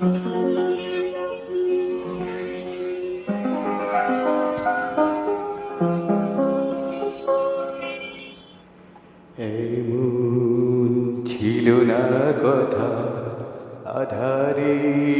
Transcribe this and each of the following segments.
এমন ছিল না কথা আধারে।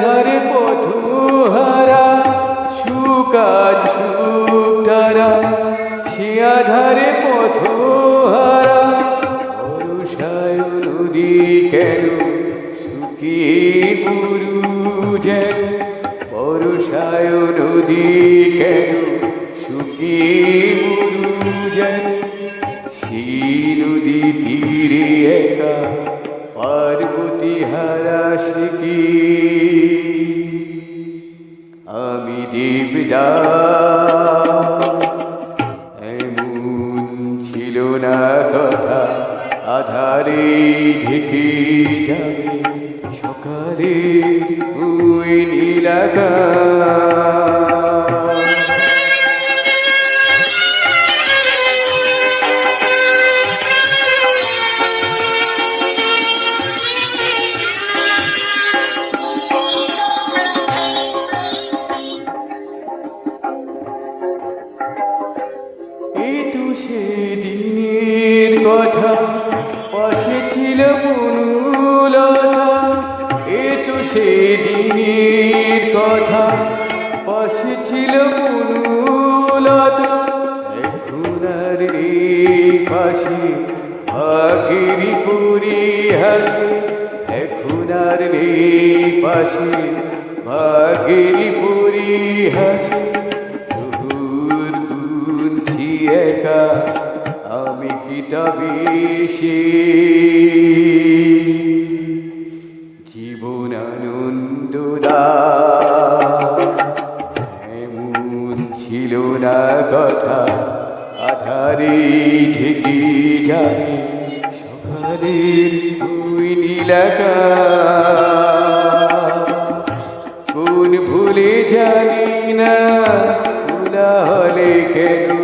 শিয়াধারে পথ হারা, সুকাজ সুখ তারা শিয়াধারে পথ হারা নদী কেন শুকিয়ে গুরু বরসায় নদী কেন শুকিয়ে গুরু যেন সেই এমন ছিল না কথা আধারে ঢেকে যাবে সকালে ওই নীলাকা ছিল বনুলতা এখন আর পাশে ভাগের পুরি হাসে এখন আর পাশে ভাগের পুরি হাসে। প্রভুর গুনছি একা, আমি কিতাবে সে ছিল না কথা, আধারে ঢেকে যাবে সকালের ওই নীলাকা কোন ভুলে জানি না ভুলা হলে কেনই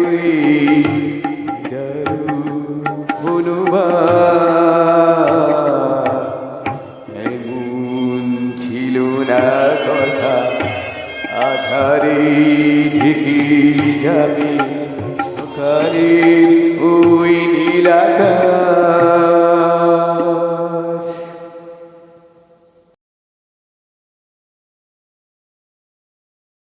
ঢেকে যাবে সকালের ওই নীলাকা